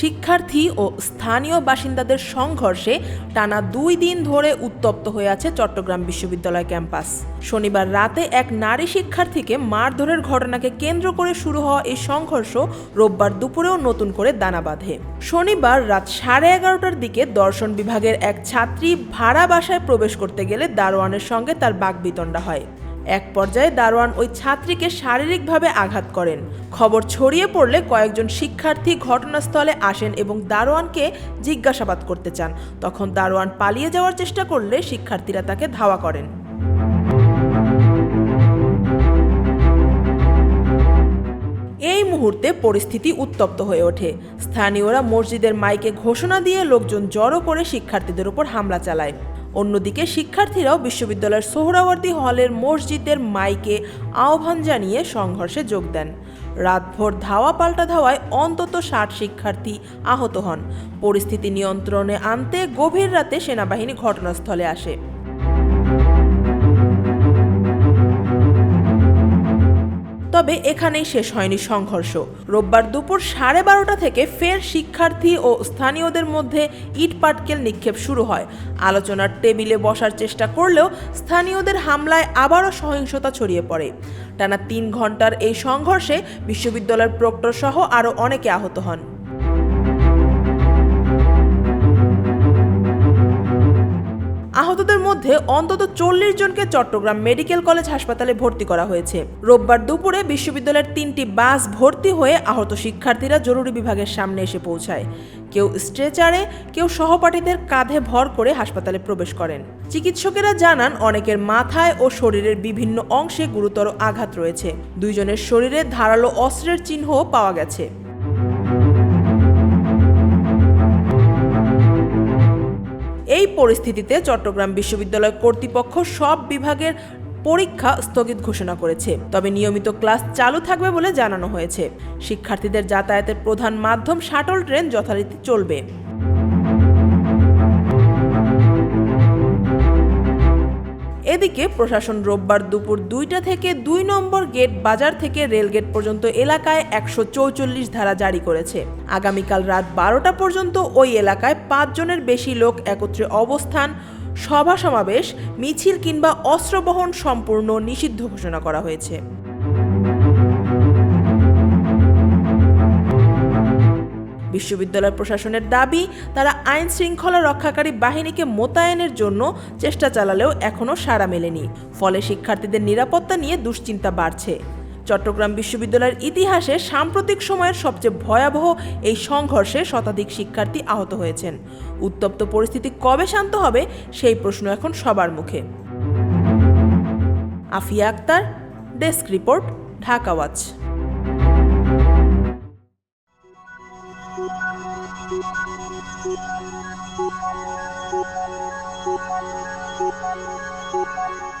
শিক্ষার্থী ও স্থানীয় বাসিন্দাদের সংঘর্ষে টানা দুই দিন ধরে উত্তপ্ত হয়ে আছে চট্টগ্রাম বিশ্ববিদ্যালয় ক্যাম্পাস। শনিবার রাতে এক নারী শিক্ষার্থীকে মারধরের ঘটনাকে কেন্দ্র করে শুরু হওয়া এই সংঘর্ষ রোববার দুপুরেও নতুন করে দানা বাঁধে। শনিবার রাত সাড়ে এগারোটার দিকে দর্শন বিভাগের এক ছাত্রী ভাড়া বাসায় প্রবেশ করতে গেলে দারোয়ানের সঙ্গে তার বাগবিতণ্ডা হয়। এক পর্যায়ে দারোয়ান ওই ছাত্রীকে শারীরিকভাবে আঘাত করেন। খবর ছড়িয়ে পড়লে কয়েকজন শিক্ষার্থী ঘটনাস্থলে আসেন এবং দারোয়ানকে জিজ্ঞাসাবাদ করতে চান। তখন দারোয়ান পালিয়ে যাওয়ার চেষ্টা করলে শিক্ষার্থীরা তাকে ধাওয়া করেন। এই মুহূর্তে পরিস্থিতি উত্তপ্ত হয়ে ওঠে। স্থানীয়রা মসজিদের মাইকে ঘোষণা দিয়ে লোকজন জড়ো করে শিক্ষার্থীদের উপর হামলা চালায়। অন্যদিকে শিক্ষার্থীরাও বিশ্ববিদ্যালয়ের সোহরাওয়ার্দী হলের মসজিদের মাইকে আহ্বান জানিয়ে সংঘর্ষে যোগ দেন। রাতভর ধাওয়া পাল্টা ধাওয়ায় অন্তত ষাট শিক্ষার্থী আহত হন। পরিস্থিতি নিয়ন্ত্রণে আনতে গভীর রাতে সেনাবাহিনী ঘটনাস্থলে আসে। তবে এখানেই শেষ হয়নি সংঘর্ষ। রোববার দুপুর সাড়ে বারোটা থেকে ফের শিক্ষার্থী ও স্থানীয়দের মধ্যে ইট পাটকেল নিক্ষেপ শুরু হয়। আলোচনার টেবিলে বসার চেষ্টা করলেও স্থানীয়দের হামলায় আবারও সহিংসতা ছড়িয়ে পড়ে। টানা তিন ঘণ্টার এই সংঘর্ষে বিশ্ববিদ্যালয়ের প্রক্টর সহ আরও অনেকে আহত হন। আহতদের মধ্যে অন্তত চল্লিশ জনকে চট্টগ্রাম মেডিকেল কলেজ হাসপাতালে ভর্তি করা হয়েছে। রোববার দুপুরে বিশ্ববিদ্যালয়ের তিনটি বাস ভর্তি হয়ে আহত শিক্ষার্থীরা জরুরি বিভাগের সামনে এসে পৌঁছায়। কেউ স্ট্রেচারে, কেউ সহপাঠীদের কাঁধে ভর করে হাসপাতালে প্রবেশ করেন। চিকিৎসকেরা জানান, অনেকের মাথায় ও শরীরের বিভিন্ন অংশে গুরুতর আঘাত রয়েছে। দুইজনের শরীরে ধারালো অস্ত্রের চিহ্নও পাওয়া গেছে। পরিস্থিতিতে চট্টগ্রাম বিশ্ববিদ্যালয় কর্তৃপক্ষ সব বিভাগের পরীক্ষা স্থগিত ঘোষণা করেছে। তবে নিয়মিত ক্লাস চালু থাকবে বলে জানানো হয়েছে। শিক্ষার্থীদের যাতায়াতের প্রধান মাধ্যম শাটল ট্রেন যথারীতি চলবে। এদিকে প্রশাসন রোববার দুপুর দুইটা থেকে দুই নম্বর গেট বাজার থেকে রেলগেট পর্যন্ত এলাকায় একশো চৌচল্লিশ ধারা জারি করেছে। আগামীকাল রাত বারোটা পর্যন্ত ওই এলাকায় পাঁচজনের বেশি লোক একত্রে অবস্থান, সভা সমাবেশ, মিছিল কিংবা অস্ত্র বহন সম্পূর্ণ নিষিদ্ধ ঘোষণা করা হয়েছে। বিশ্ববিদ্যালয় প্রশাসনের দাবি, তারা আইন শৃঙ্খলা রক্ষাকারী বাহিনীকে মোতায়েনের জন্য চেষ্টা চালালেও এখনও সাড়া মেলেনি। ফলে শিক্ষার্থীদের নিরাপত্তা নিয়ে দুশ্চিন্তা বাড়ছে। চট্টগ্রাম বিশ্ববিদ্যালয়ের ইতিহাসে সাম্প্রতিক সময়ের সবচেয়ে ভয়াবহ এই সংঘর্ষে শতাধিক শিক্ষার্থী আহত হয়েছেন। উত্তপ্ত পরিস্থিতি কবে শান্ত হবে, সেই প্রশ্ন এখন সবার মুখে। Afia Akter, desk report, Dhaka watch. Thank you.